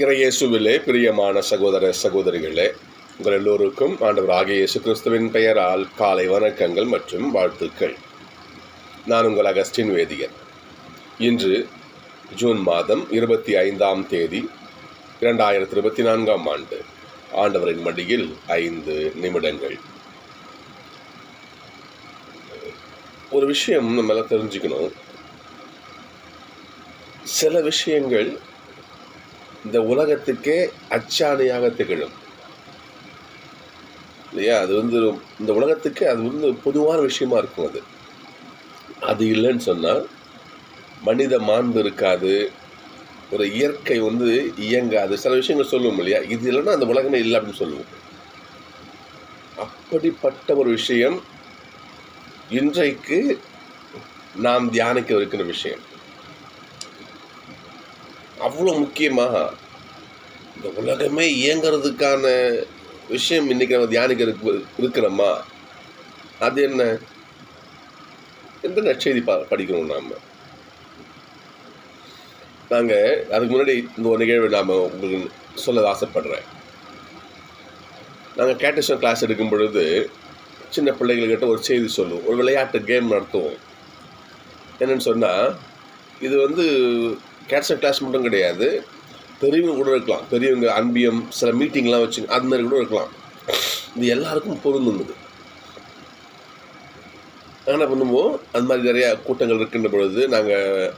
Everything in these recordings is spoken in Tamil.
இறையேசுவிலே பிரியமான சகோதர சகோதரிகளே உங்கள் எல்லோருக்கும் ஆண்டவர் ஆகிய இயேசு கிறிஸ்துவின் பெயரால் காலை வணக்கங்கள் மற்றும் வாழ்த்துக்கள். நான் உங்கள் அகஸ்டின் வேதியன். இன்று ஜூன் மாதம் இருபத்தி ஐந்தாம் தேதி இரண்டாயிரத்தி இருபத்தி நான்காம் ஆண்டு ஆண்டவரின் மடியில் ஐந்து நிமிடங்கள். ஒரு விஷயம் நம்ம தெரிஞ்சுக்கணும். சில விஷயங்கள் இந்த உலகத்துக்கே அச்சாணியாக திகழும். இல்லையா? அது வந்து இந்த உலகத்துக்கு அது வந்து பொதுவான விஷயமா இருக்கும் அது. அது இல்லைன்னு சொன்னால் மனித மாண்பு இருக்காது. ஒரு இயற்கை வந்து இயங்காது. சில விஷயங்கள் சொல்லுவோம் இல்லையா? இது இல்லைன்னா அந்த உலகமே இல்லை அப்படின்னு சொல்லுவோம். அப்படிப்பட்ட ஒரு விஷயம் இன்றைக்கு நாம் தியானிக்க இருக்கிற விஷயம். அவ்வளோ முக்கியமாக இந்த உலகமே இயங்கிறதுக்கான விஷயம் இன்றைக்கி நம்ம தியானிக்க இருக்கிறோமா? அது என்ன? எந்த நற்செய்தி பா படிக்கணும் நாம்? நாங்கள் அதுக்கு முன்னாடி இந்த ஒரு நிகழ்வு நாம் உங்களுக்கு சொல்ல ஆசைப்படுறேன். நாங்கள் கேட்டஷன் கிளாஸ் எடுக்கும் பொழுது சின்ன பிள்ளைகள்கிட்ட ஒரு செய்தி சொல்லுவோம். ஒரு விளையாட்டு கேம் நடத்துவோம். என்னென்னு சொன்னால் இது வந்து கேட்சர் கிளாஸ் மட்டும் கிடையாது. பெரியவங்க கூட இருக்கலாம். பெரியவங்க அன்பியம் சில மீட்டிங்லாம் வச்சு அது மாதிரி கூட இருக்கலாம். இது எல்லாருக்கும் பொருந்தும் நாங்கள் என்ன பண்ணுவோம்? அந்த மாதிரி நிறையா கூட்டங்கள் இருக்கின்ற பொழுது நாங்கள்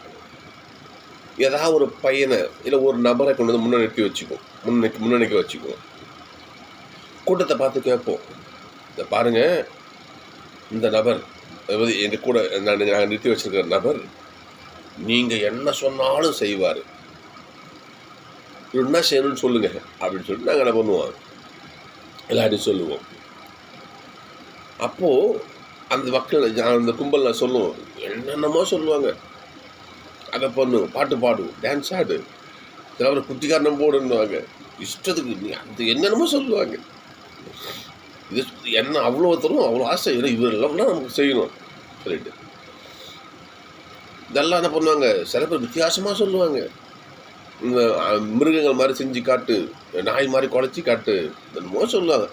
ஏதாவது ஒரு பையனை இல்லை ஒரு நபரை கொண்டு வந்து முன்னணிக்கு வச்சுக்குவோம். முன்னணிக்கு முன்னணிக்க வச்சுக்குவோம். கூட்டத்தை பார்த்து கேட்போம். இதை பாருங்கள் இந்த நபர் அதாவது எங்கள் கூட நான் நாங்கள் நிறுத்தி வச்சுருக்கிற நபர் நீங்கள் என்ன சொன்னாலும் செய்வார். என்ன செய்யணும்னு சொல்லுங்க அப்படின்னு சொல்லிட்டு நாங்கள் என்ன பண்ணுவோம். எல்லாரையும் சொல்லுவோம். அப்போது அந்த மக்கள் நான் அந்த கும்பலில் சொல்லுவோம் என்னென்னமோ சொல்லுவாங்க. அதை பண்ணுவோம் பாட்டு பாடுவோம் டான்ஸ் ஆடு. சிலவர் குட்டிக்காரணம் போடுன்னுவாங்க. இஷ்டத்துக்கு நீ அது என்னென்னமோ சொல்லுவாங்க. இது என்ன அவ்வளோ தரும் அவ்வளோ ஆசை. இல்லை இவர் எல்லாம் நமக்கு செய்யணும் சொல்லிட்டு. இதெல்லாம் என்ன பண்ணுவாங்க? சில பேர் வித்தியாசமாக சொல்லுவாங்க. இந்த மிருகங்கள் மாதிரி செஞ்சு காட்டு நாய் மாதிரி குலைச்சி காட்டு என்னமோ சொல்லுவாங்க.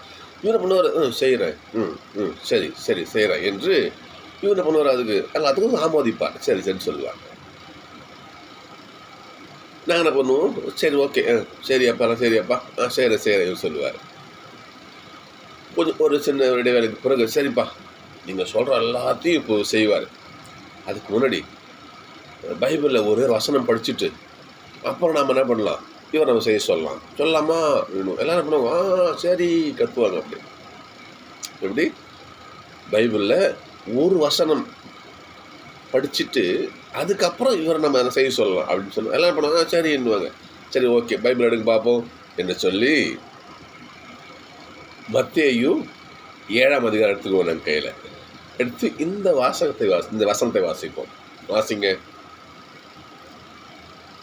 இவர் பண்ணுவார்? ம் செய்கிறேன் ம் ம் சரி சரி செய்கிறேன் என்று இவர் பண்ணுவார்? அதுக்கு எல்லாத்துக்கும் ஆமோதிப்பார். சரி சரி சொல்லுவாங்க. நாங்கள் என்ன பண்ணுவோம்? சரி ஓகே. ஆ சரி அப்பா சரி அப்பா. ஆ செய்கிறேன் செய்கிறேன் இவர் சொல்லுவார். கொஞ்சம் ஒரு சின்ன இடைவேளைக்கு பிறகு சரிப்பா நீங்கள் சொல்கிற எல்லாத்தையும் இப்போ செய்வார். அதுக்கு முன்னாடி பைபிளில் ஒரே வசனம் படிச்சுட்டு அப்புறம் நாம் என்ன பண்ணலாம்? இவர் நம்ம செய்ய சொல்லலாம். சொல்லலாமா? அப்படின்னு எல்லாரும் என்ன ஆ சரி கத்துவாங்க அப்படி. எப்படி? பைபிளில் ஒரு வசனம் படிச்சுட்டு அதுக்கப்புறம் இவரை நம்ம என்ன செய்ய சொல்லலாம் அப்படின்னு சொல்லுவோம் எல்லாம் பண்ணுவாங்க சரின்னுவாங்க. சரி என்னுவாங்க சரி ஓகே பைபிள் எடுக்க பார்ப்போம் என்று சொல்லி மத்தேயும் ஏழாம் அதிகாரத்துக்கு நம்ம கையில். எடுத்து இந்த வாசகத்தை வாசி இந்த வசனத்தை வாசிப்போம். வாசிங்க.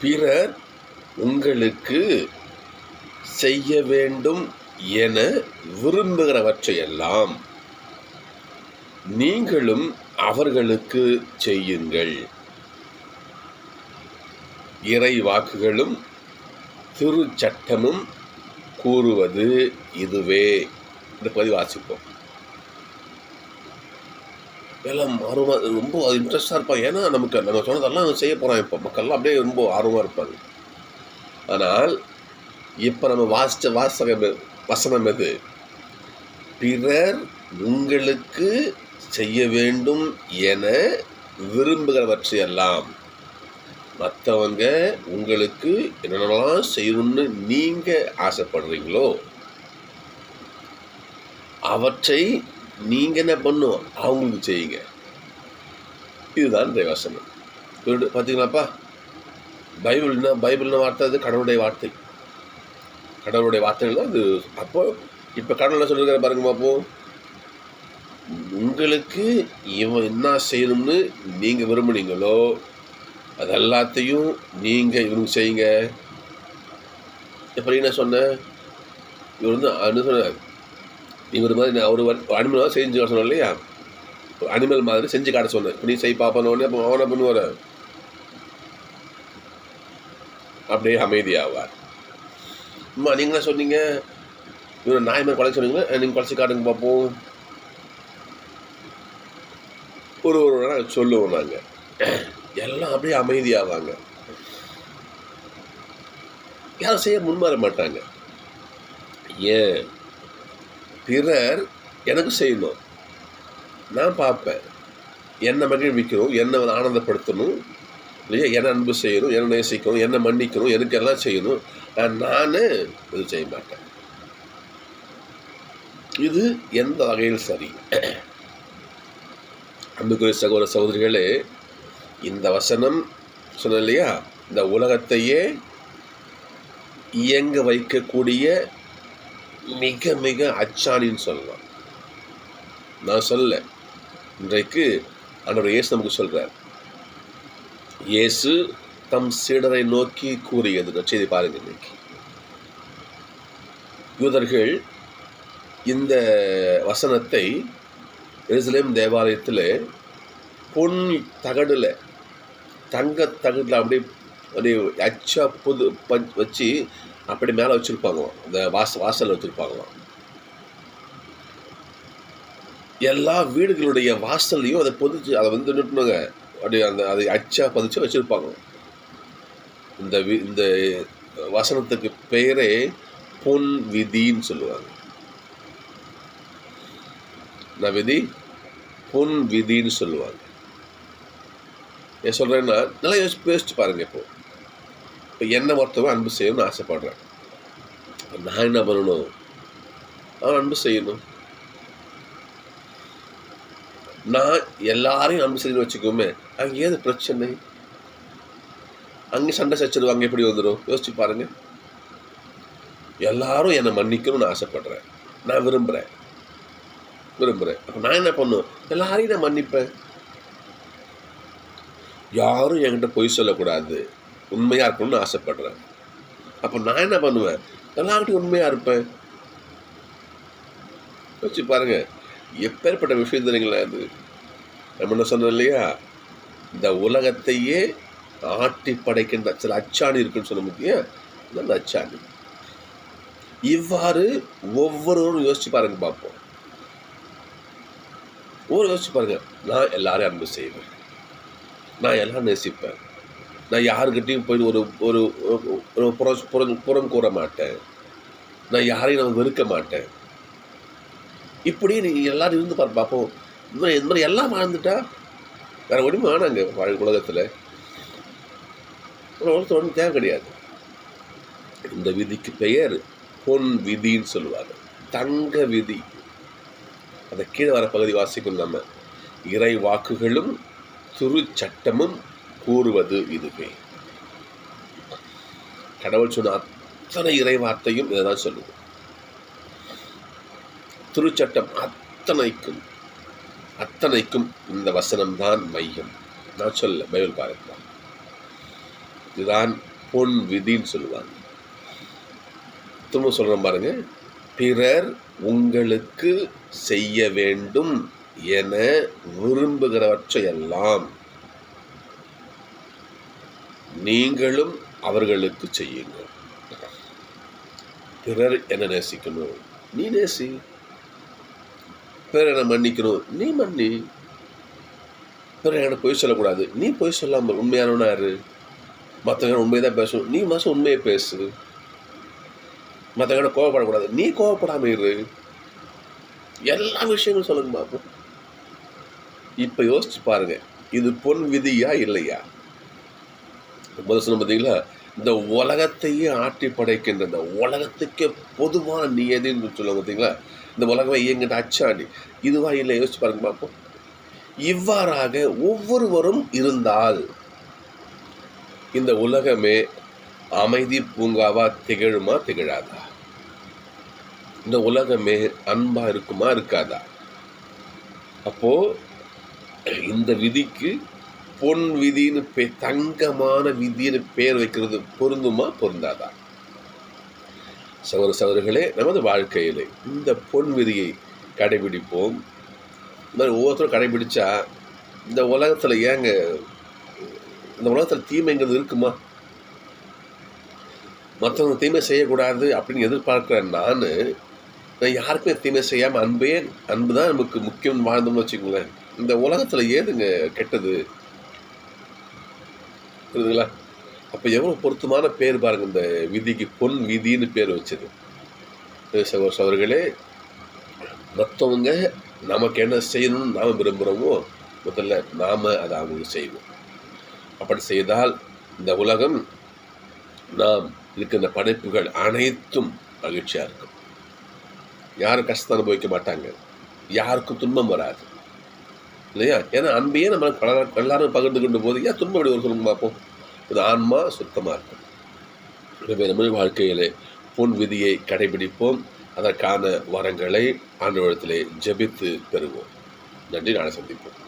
பிறர் உங்களுக்கு செய்ய வேண்டும் என விரும்புகிறவற்றையெல்லாம் நீங்களும் அவர்களுக்கு செய்யுங்கள். இறை வாக்குகளும் திருச்சட்டமும் கூறுவது இதுவே. இந்த பதிவு வாசிப்போம். எல்லாம் ஆர்வமாக ரொம்ப இன்ட்ரெஸ்டாக இருப்பாங்க. ஏன்னா நமக்கு நம்ம சொன்னதெல்லாம் செய்ய போகிறோம் இப்போ மக்கள்லாம் அப்படியே ரொம்ப ஆர்வமாக இருப்பாங்க. ஆனால் இப்போ நம்ம வாசித்த வாசகம் வசனம் எது? பிறர் உங்களுக்கு செய்ய வேண்டும் என விரும்புகிறவற்றையெல்லாம் மற்றவங்க உங்களுக்கு என்னென்னலாம் செய்யணும்னு நீங்கள் ஆசைப்படுறீங்களோ அவற்றை நீங்கள் என்ன பண்ணும் அவங்களுக்கு செய்யுங்க. இதுதான் தேவாசனம் பார்த்தீங்களாப்பா பைபிள்னா பைபிள்னு வார்த்தை அது? கடவுளுடைய வார்த்தை. கடவுளுடைய வார்த்தைகள் தான் அது அப்போ இப்போ கடவுள் சொல்லியிருக்காரு பாருங்க பார்ப்போம் உங்களுக்கு இவன் என்ன செய்யணும்னு நீங்கள் விரும்புனீங்களோ அது எல்லாத்தையும் நீங்கள் இவனுக்கு செய்யுங்க. எப்படி என்ன சொன்னேன் இவர் வந்து அனு சொன்னார் இவர் மாதிரி நான் ஒரு அனிமல் மாதிரி செஞ்சு காட்ட இல்லையா? அனிமல் மாதிரி செஞ்சு காட்ட சொன்னேன். இப்படி செய் பாப்பான உடனே அப்போ அவனை பண்ணுவார் அப்படியே அமைதியாவார். அம்மா நீங்களே சொன்னீங்க? இவரை நாய் மாதிரி குலைக்க சொன்னீங்களா? நீங்கள் குலைச்சி காட்டுங்க பார்ப்போம் ஒரு ஒரு நாள் சொல்லுவோம் நாங்கள் எல்லாம் அப்படியே அமைதியாவாங்க. யாரும் செய்ய முன்மாற மாட்டாங்க. ஏன்? பிறர் எனக்கு செய்யணும். நான் பார்ப்பேன். என்னை மகிழ்விக்கணும் என்னை ஆனந்தப்படுத்தணும் இல்லையா? என்ன அன்பு செய்யணும் என்ன நேசிக்கணும் என்ன மன்னிக்கணும் எனக்கு எல்லாம் செய்யணும் நான் இது செய்ய மாட்டேன். இது எந்த வகையில் சரி? அன்புக்குரிய சகோதர சகோதரிகளே இந்த வசனம் சொன்ன இல்லையா? இந்த உலகத்தையே இயங்க வைக்கக்கூடிய மிக மிக அச்சாணின்னு சொல்லலாம். நான் சொல்ல இன்றைக்கு ஆண்டவர் இயேசு நமக்கு சொல்கிறார் இயேசு தம் சீடரை நோக்கி கூறியது. செய்தி பாருங்கள் இன்னைக்கு. யூதர்கள் இந்த வசனத்தை எருசலேம் தேவாலயத்தில் பொன் தகடில் தங்க தகடில் அப்படியே அப்படியே அச்சா புது பஞ் வச்சு அப்படி மேலே வச்சுருப்பாங்களாம் இந்த வாச வாசலில் வச்சுருப்பாங்களாம் எல்லா வீடுகளுடைய வாசல்லையும் அதை பொதிச்சு அதை வந்து நிட்டுனுங்க அப்படி அந்த அதை அச்சா பதிச்சு வச்சுருப்பாங்க. இந்த வி இந்த வசனத்துக்கு பெயரே பொன் விதின்னு சொல்லுவாங்க. நான் விதி? பொன் விதின்னு சொல்லுவாங்க. ஏன் சொல்கிறேன்னா நல்லா யோசிச்சு யோசிச்சு பாருங்கள் இப்போது இப்போ என்ன ஒருத்தவன் அன்பு செய்யணும்னு ஆசைப்படுறேன். நான் என்ன பண்ணணும்? அவன் அன்பு செய்யணும். நான் எல்லாரையும் அன்பு செய்யணும் வச்சுக்கோமே அங்கே ஏது பிரச்சனை? அங்கே சண்டை சச்சரவு அங்கே எப்படி வந்துடும் யோசிச்சு பாருங்கள் எல்லாரும் என்னை மன்னிக்கணும்னு ஆசைப்படுறேன். நான் விரும்புகிறேன் விரும்புகிறேன் அப்போ நான் என்ன பண்ணுவேன் எல்லாரையும் நான் மன்னிப்பேன். யாரும் என்கிட்ட பொய் சொல்லக்கூடாது. உண்மையாக இருக்கணும்னு ஆசைப்படுறேன். அப்போ நான் என்ன பண்ணுவேன்? எல்லார்கிட்டையும் உண்மையாக இருப்பேன். வச்சு பாருங்க. எப்பேற்பட்ட விஷயம் தெரியுங்களா அது நம்ம என்ன சொன்னோம் இல்லையா? இந்த உலகத்தையே ஆட்டி படைக்கின்ற சில அச்சாணி இருக்குன்னு சொன்ன முக்கியம் அந்த அச்சாணி. இவ்வாறு ஒவ்வொருவரும் யோசிச்சு பாருங்க பார்ப்போம். ஒவ்வொரு யோசிச்சு பாருங்க. நான் எல்லாரையும் அன்பு செய்வேன். நான் எல்லாம் நேசிப்பேன். நான் யாருக்கிட்டையும் போய் ஒரு ஒரு புறம் புறம் புறம் கூற மாட்டேன். நான் யாரையும் நான் வெறுக்க மாட்டேன். இப்படி நீங்கள் எல்லாரும் இருந்து பாரு பார்ப்போம் இந்த மாதிரி இந்த மாதிரி எல்லாம் வாழ்ந்துட்டா வேற ஒன்றுமே வேணாங்க வாழ் உலகத்தில். ஒருத்தர் ஒன்றும் தேவை கிடையாது. இந்த விதிக்கு பெயர் பொன் விதின்னு சொல்லுவாங்க. தங்க விதி. அதை கீழே வர பகுதி வாசிக்கும் நம்ம. இறை வாக்குகளும் துரு சட்டமும் கூறுவது இதுவே. கடவுள் சொன்ன அத்தனை இறைவார்த்தையும் இதை தான் சொல்லுது. திருச்சட்டம் அத்தனைக்கும் அத்தனைக்கும் இந்த வசனம்தான் மையம். நான் சொல்ல பைபிள் பாருங்கள் இதுதான் பொன் விதின்னு சொல்லுவாங்க. திரும்ப சொல்கிறேன் பாருங்க. பிறர் உங்களுக்கு செய்ய வேண்டும் என விரும்புகிறவற்றையெல்லாம் நீங்களும் அவர்களுக்கு செய்யுங்கள். பிறர் என்ன நேசிக்கணும்? நீ நேசி. பிறர் என்ன மன்னிக்கணும்? நீ மன்னி. பிறர் என்ன பொய் சொல்லக்கூடாது. நீ பொய் சொல்லாமல் உண்மையானவனா இரு மற்றவங்க உண்மையை தான் பேசணும் நீ மாதம் உண்மையை பேசு. மற்றவங்க கோவப்படக்கூடாது நீ கோவப்படாமல் இரு. எல்லா விஷயங்களும் சொல்லுங்க பாப்போம். இப்போ யோசிச்சு பாருங்க. இது பொன் விதியா இல்லையா? சொன்ன பார்த்தீங்களா? இந்த உலகத்தையே ஆட்டி படைக்கின்ற இந்த உலகத்துக்கே பொதுவான நியதின்னு சொல்லுவாங்க பார்த்தீங்களா? இந்த உலகமே இயங்கின்ற அச்சாணி. இதுவா இல்லை யோசிச்சு பாருங்க பார்ப்போம். இவ்வாறாக ஒவ்வொருவரும் இருந்தால் இந்த உலகமே அமைதி பூங்காவா திகழுமா திகழாதா? இந்த உலகமே அன்பா இருக்குமா இருக்காதா? அப்போ இந்த விதிக்கு பொன் விதின்னு பே தங்கமான விதின்னு பேர் வைக்கிறது பொருந்துமா? பொருந்தாதா? சகோதர சகோதரிகளே நமது வாழ்க்கையிலே இந்த பொன் விதியை கடைபிடிப்போம். இந்த மாதிரி ஒவ்வொருத்தரும் கடைபிடிச்சா இந்த உலகத்தில் ஏங்க இந்த உலகத்தில் தீமைங்கிறது இருக்குமா? மற்றவங்க தீமை செய்யக்கூடாது அப்படின்னு எதிர்பார்க்குற நான் நான் யாருக்குமே தீமை செய்யாமல் அன்பே அன்பு தான் நமக்கு முக்கியம் வாழ்ந்தோம்னு வச்சுக்கோங்களேன். இந்த உலகத்தில் ஏதுங்க கெட்டது? புரியுதுங்களா? அப்போ எவ்வளோ பொருத்தமான பேர் பாருங்கள் இந்த விதிக்கு பொன் விதின்னு பேர் வச்சது. சகோதர சகோதரர்களே மற்றவங்க நமக்கு என்ன செய்யணும்னு நாம் விரும்புகிறோமோ முதல்ல நாம் அதை அவங்களுக்கு செய்வோம். அப்படி செய்தால் இந்த உலகம் நாம் இருக்கின்ற படைப்புகள் அனைத்தும் மகிழ்ச்சியாக இருக்கும். யாரும் கஷ்டத்தை அனுபவிக்க மாட்டாங்க. யாருக்கும் துன்பம் வராது. இல்லையா? ஏன்னா அன்பையே நம்ம பல- எல்லாரும் பகிர்ந்து கொண்டு போது ஏன் துன்பம் அப்படி ஒரு சொல்லுங்க பார்ப்போம். இது ஆன்மா சுத்தமாக இருக்கும். எனவே நம்ம வாழ்க்கையிலே பொன் விதியை கடைபிடிப்போம். அதற்கான வரங்களை ஆண்டவரத்திலே ஜெபித்து பெறுவோம். நன்றி. நாளை சந்திப்போம்.